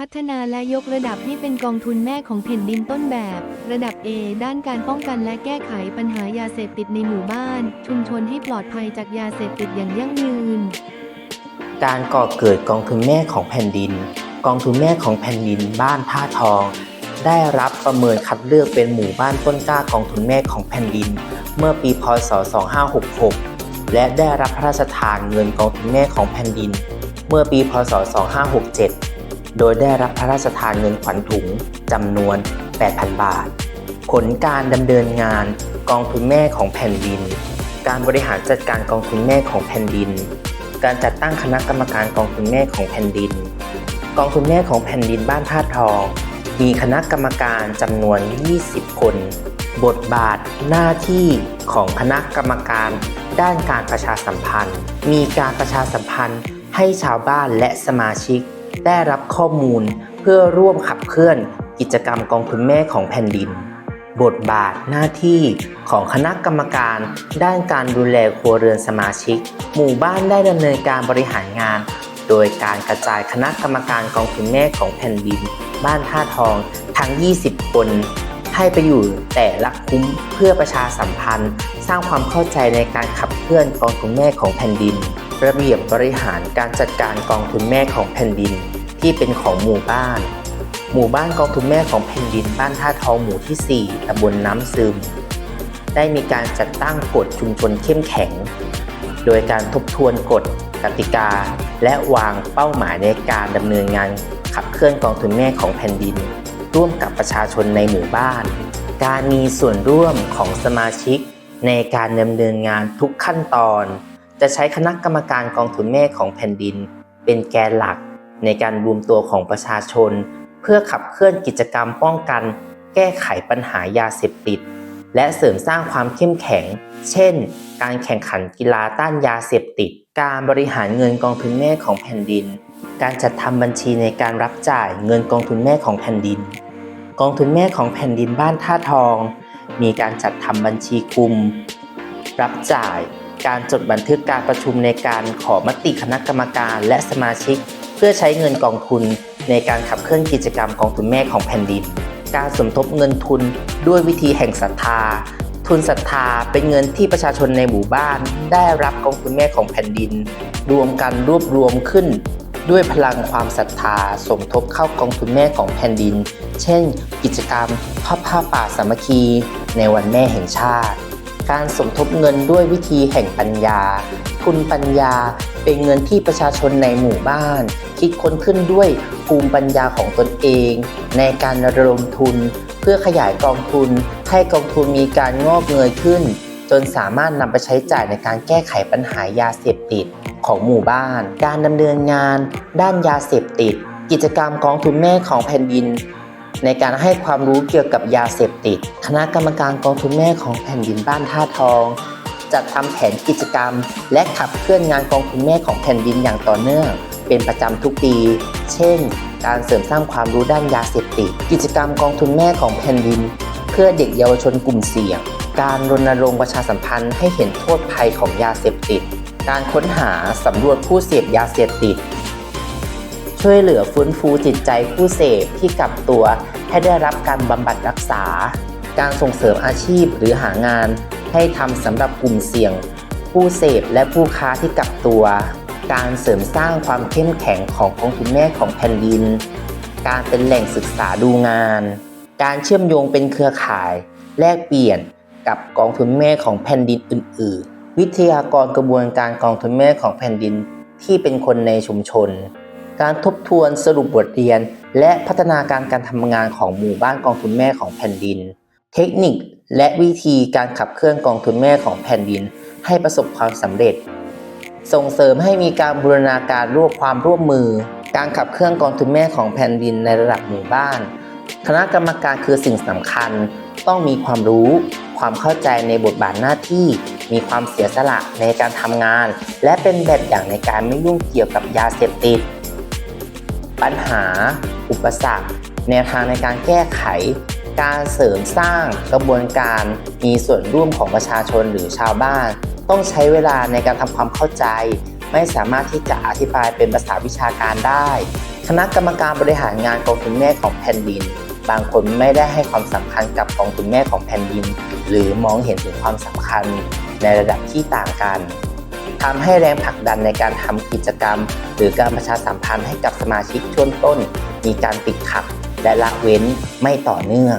พัฒนาและยกระดับให้เป็นกองทุนแม่ของแผ่นดินต้นแบบ ระดับ A ด้านการป้องกันและแก้ไขปัญหายาเสพติดในหมู่บ้าน ชุมชนให้ปลอดภัยจากยาเสพติดอย่างยั่งยืน การก่อเกิดกองทุนแม่ของแผ่นดิน กองทุนแม่ของแผ่นดินบ้านท่าทอง ได้รับประเมินคัดเลือกเป็นหมู่บ้านต้นกล้ากองทุนแม่ของแผ่นดิน เมื่อปีพศ 2566 และได้รับพระราชทานเงินกองทุนแม่ของแผ่นดิน เมื่อปีพศ 2567 โดยได้รับพระราชทานเงินขวัญถุงจำนวน 8,000 บาท ผลการดำเนินงานกองทุนแม่ของแผ่นดิน การบริหารจัดการกองทุนแม่ของแผ่นดิน การจัดตั้งคณะกรรมการกองทุนแม่ของแผ่นดิน กองทุนแม่ของแผ่นดินบ้านท่าทอง มีคณะกรรมการจำนวน 20 คน บทบาทหน้าที่ของคณะกรรมการด้านการประชาสัมพันธ์ มีการประชาสัมพันธ์ให้ชาวบ้านและสมาชิก ได้รับข้อมูลเพื่อร่วมขับเคลื่อนกิจกรรมกองทุนแม่ของแผ่นดิน บทบาทหน้าที่ของคณะกรรมการด้านการดูแลครัวเรือนสมาชิก หมู่บ้านได้ดำเนินการบริหารงาน โดยการกระจายคณะกรรมการกองทุนแม่ของแผ่นดิน บ้านท่าทองทั้ง 20 คนให้ไปอยู่แต่ละคุ้มเพื่อประชาสัมพันธ์ สร้างความเข้าใจในการขับเคลื่อนกองทุนแม่ของแผ่นดิน ระเบียบบริหารการจัดการกองทุนแม่ของแผ่นดินที่เป็นของหมู่บ้าน หมู่บ้านกองทุนแม่ของแผ่นดินบ้านท่าทองหมู่ที่ 4ตำบลน้ำซึม ได้มีการจัดตั้งกฎชุมชนเข้มแข็ง โดยการทบทวนกฎกติกา และวางเป้าหมายในการดำเนินงานขับเคลื่อนกองทุนแม่ของแผ่นดิน ร่วมกับประชาชนในหมู่บ้าน การมีส่วนร่วมของสมาชิกในการดำเนินงานทุกขั้นตอน จะใช้คณะกรรมการกองทุนแม่ของแผ่นดิน เป็นแกนหลักในการรวมตัวของประชาชน เพื่อขับเคลื่อนกิจกรรมป้องกัน แก้ไขปัญหายาเสพติด และเสริมสร้างความเข้มแข็ง เช่น การแข่งขันกีฬาต้านยาเสพติด การบริหารเงินกองทุนแม่ของแผ่นดิน การจัดทำบัญชีในการรับจ่ายเงินกองทุนแม่ของแผ่นดิน กองทุนแม่ของแผ่นดินบ้านท่าทอง มีการจัดทำบัญชีกลุ่มรับจ่าย การจดบันทึกการประชุมในการขอมติคณะกรรมการและสมาชิก เพื่อใช้เงินกองทุนในการขับเคลื่อนกิจกรรมกองทุนแม่ของแผ่นดิน การสมทบเงินทุนด้วยวิธีแห่งศรัทธา ทุนศรัทธาเป็นเงินที่ประชาชนในหมู่บ้าน ได้รับกองทุนแม่ของแผ่นดิน รวมกันรวบรวมขึ้น ด้วยพลังความศรัทธา สมทบเข้ากองทุนแม่ของแผ่นดิน เช่น กิจกรรมทอดผ้าป่าสามัคคี ในวันแม่แห่งชาติ การสมทบเงินด้วยวิธีแห่งปัญญา ทุนปัญญาเป็นเงินที่ประชาชนในหมู่บ้าน คิดค้นขึ้นด้วยภูมิปัญญาของตนเอง ในการระดมทุน เพื่อขยายกองทุน ให้กองทุนมีการงอกเงยขึ้น จนสามารถนำไปใช้จ่ายในการแก้ไขปัญหายาเสพติดของหมู่บ้าน การดำเนินงาน ด้านยาเสพติด กิจกรรมกองทุนแม่ของแผ่นดิน ในการให้ความรู้เกี่ยวกับยาเสพติด คณะกรรมการกองทุนแม่ของแผ่นดินบ้านท่าทอง จัดทำแผนกิจกรรม และขับเคลื่อนงานกองทุนแม่ของแผ่นดินอย่างต่อเนื่อง เป็นประจำทุกปี เช่น การเสริมสร้างความรู้ด้านยาเสพติด กิจกรรมกองทุนแม่ของแผ่นดิน เพื่อเด็กเยาวชนกลุ่มเสี่ยง การรณรงค์ประชาสัมพันธ์ให้เห็นโทษภัยของยาเสพติด การค้นหาสำรวจผู้เสพยาเสพติด ช่วยเหลือฟื้นฟูจิตใจผู้เสพที่กลับตัวให้ได้รับการบำบัดรักษา การส่งเสริมอาชีพหรือหางานให้ทำสำหรับกลุ่มเสี่ยง ผู้เสพและผู้ค้าที่กลับตัว การเสริมสร้างความเข้มแข็งของกองทุนแม่ของแผ่นดิน การเป็นแหล่งศึกษาดูงาน การเชื่อมโยงเป็นเครือข่าย แลกเปลี่ยนกับกองทุนแม่ของแผ่นดินอื่น ๆ วิทยากรกระบวนการกองทุนแม่ของแผ่นดินที่เป็นคนในชุมชน การทบทวนสรุปบทเรียน และพัฒนาการการทำงานของหมู่บ้านกองทุนแม่ของแผ่นดิน เทคนิคและวิธีการขับเคลื่อนกองทุนแม่ของแผ่นดิน ให้ประสบความสำเร็จ ส่งเสริมให้มีการบูรณาการร่วมความร่วมมือ การขับเคลื่อนกองทุนแม่ของแผ่นดินในระดับหมู่บ้าน คณะกรรมการคือสิ่งสำคัญ ต้องมีความรู้ ความเข้าใจในบทบาทหน้าที่ มีความเสียสละในการทำงาน และเป็นแบบอย่างในการไม่ยุ่งเกี่ยวกับยาเสพติด ปัญหา อุปสรรค แนวทางในการแก้ไข การเสริมสร้างกระบวนการมีส่วนร่วมของประชาชนหรือชาวบ้าน ต้องใช้เวลาในการทำความเข้าใจ ไม่สามารถที่จะอธิบายเป็นภาษาวิชาการได้ คณะกรรมการบริหารงานกองทุนแม่ของแผ่นดิน บางคนไม่ได้ให้ความสำคัญกับกองทุนแม่ของแผ่นดิน หรือมองเห็นถึงความสำคัญในระดับที่ต่างกัน ทำให้แรงผลักดันในการทำกิจกรรม หรือการประชาสัมพันธ์ให้กับสมาชิกช่วงต้น มีการติดขัดและละเว้นไม่ต่อเนื่อง